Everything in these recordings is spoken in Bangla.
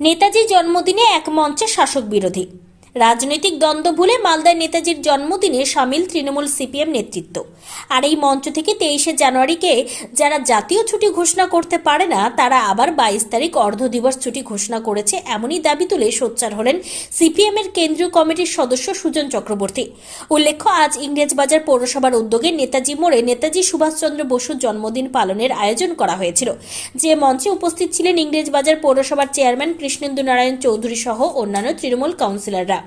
নেতাজি জন্মদিনে এক মঞ্চে শাসক বিরোধী রাজনৈতিক দ্বন্দ্ব ভুলে মালদায় নেতাজির জন্মদিনে সামিল তৃণমূল সিপিএম নেতৃত্ব। আর এই মঞ্চ থেকে তেইশে জানুয়ারিকে যারা জাতীয় ছুটি ঘোষণা করতে পারে না, তারা আবার বাইশ তারিখ অর্ধ দিবস ছুটি ঘোষণা করেছে এমনই দাবি তুলে সোচ্চার হলেন সিপিএম এর কেন্দ্রীয় কমিটির সদস্য সুজন চক্রবর্তী। উল্লেখ্য, আজ ইংরেজবাজার পৌরসভার উদ্যোগে নেতাজি মোড়ে নেতাজি সুভাষচন্দ্র বসুর জন্মদিন পালনের আয়োজন করা হয়েছিল। যে মঞ্চে উপস্থিত ছিলেন ইংরেজবাজার পৌরসভার চেয়ারম্যান কৃষ্ণেন্দু নারায়ণ চৌধুরী সহ অন্যান্য তৃণমূল কাউন্সিলররা।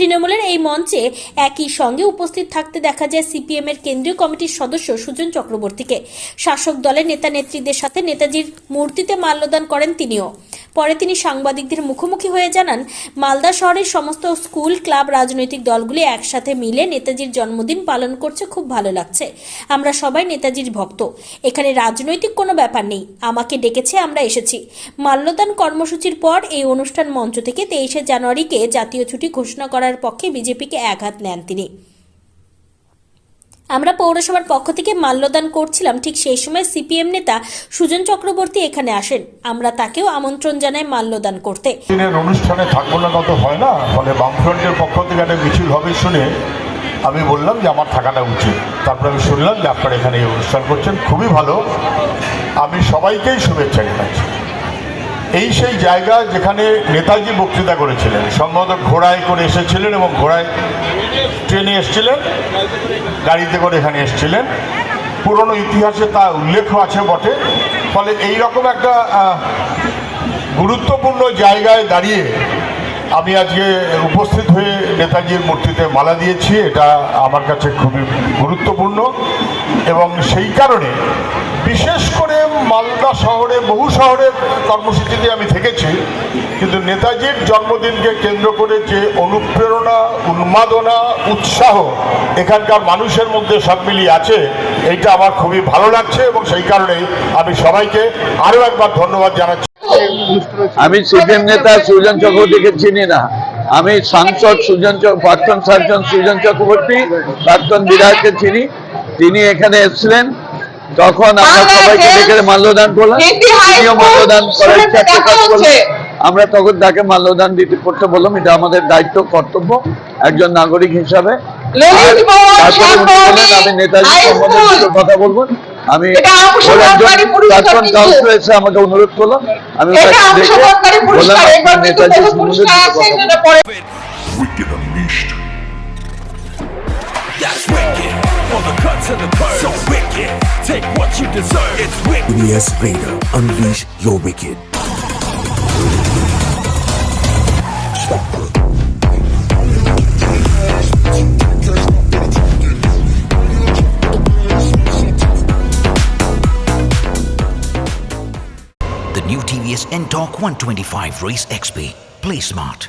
তৃণমূলের এই মঞ্চে একই সঙ্গে উপস্থিত থাকতে দেখা যায় সিপিএম এর কেন্দ্রীয় কমিটির সদস্য সুজন চক্রবর্তীকে। শাসক দলের নেতা নেত্রীদের সাথে নেতাজির মূর্তিতে মাল্যদান করেন তিনিও। পরে তিনি সাংবাদিকদের মুখোমুখি হয়ে জানান, মালদা শহরের সমস্ত স্কুল, ক্লাব, রাজনৈতিক দলগুলি একসাথে মিলে নেতাজির জন্মদিন পালন করছে, খুব ভালো লাগছে। আমরা সবাই নেতাজির ভক্ত। এখানে রাজনৈতিক কোনো ব্যাপার নেই। আমাকে ডেকেছে, আমরা এসেছি। মাল্যদান কর্মসূচির পর এই অনুষ্ঠান মঞ্চ থেকে তেইশে জানুয়ারিকে জাতীয় ছুটি ঘোষণা করার পক্ষে বিজেপিকে আঘাত নেন তিনি। আমরা পৌরসভার পক্ষ থেকে মাল্যদান করছিলাম। ঠিক সেই সময় সিপিএম নেতা সুজন চক্রবর্তী এখানে আসেন। আমরা তাকেও আমন্ত্রণ জানাই মাল্যদান করতে। দিনের অনুষ্ঠানে থাকব না কত হয় না। ফলে বামফ্রন্টের পক্ষ থেকে একটা মিছিল হবে শুনে আমি বললাম যে আমার থাকাটা উচিত। তারপরে আমি শুনলাম যে আপনারা এখানে এই অনুষ্ঠান করছেন। খুবই ভালো। আমি সবাইকেই শুভেচ্ছা জানাচ্ছি। এই সেই জায়গা যেখানে নেতাজি বক্তৃতা করেছিলেন, সম্ভবত ঘোড়ায় করে এসেছিলেন এবং ঘোড়ায় ট্রেনে এসছিলেন, গাড়িতে করে এখানে এসছিলেন। পুরনো ইতিহাসে তা উল্লেখ আছে বটে। ফলে এই রকম একটা গুরুত্বপূর্ণ জায়গায় দাঁড়িয়ে আমি আজকে উপস্থিত হয়ে নেতাজির মূর্তিতে মালা দিয়েছি। এটা আমার কাছে খুবই গুরুত্বপূর্ণ। এবং সেই কারণে বিশেষ করে মালদা শহরে, বহু শহরের কর্মসূচিতে আমি থেকেছি। কিন্তু নেতাজির জন্মদিনকে কেন্দ্র করে যে অনুপ্রেরণা, উন্মাদনা, উৎসাহ এখানকার মানুষের মধ্যে সব মিলিয়ে আছে, এইটা আমার খুবই ভালো লাগছে এবং সেই কারণেই আমি সবাইকে আরও একবার ধন্যবাদ জানাচ্ছি। আমি সিপিএম নেতা, সুজন চক্রবর্তীকে চিনি না। আমি সাংসদ, সুজন প্রাক্তন সাংসদ সুজন চক্রবর্তী, প্রাক্তন বিধায়ককে চিনি। তিনি এখানে এসেছিলেন তখন আমরা সবাইকে ডেকে মাল্যদান করলাম তিনিও মাল্যদান করার ইচ্ছা প্রকাশ করলেন আমরা তখন তাকে মাল্যদান দিতে করতে বললাম এটা আমাদের দায়িত্ব কর্তব্য একজন নাগরিক হিসাবে। আমি নেতাজি সম্বন্ধে কথা বলব। আমি প্রাক্তন। কাউন্সিলর এসে আমাকে অনুরোধ করল। আমি নেতাজি সম্বন্ধে কথা। on the cuts and the curves. So wicked, take what you deserve. It's wicked. Yes, Vader, unleash your wicked. The new TVS NTORQ 125 Race XP. Play smart.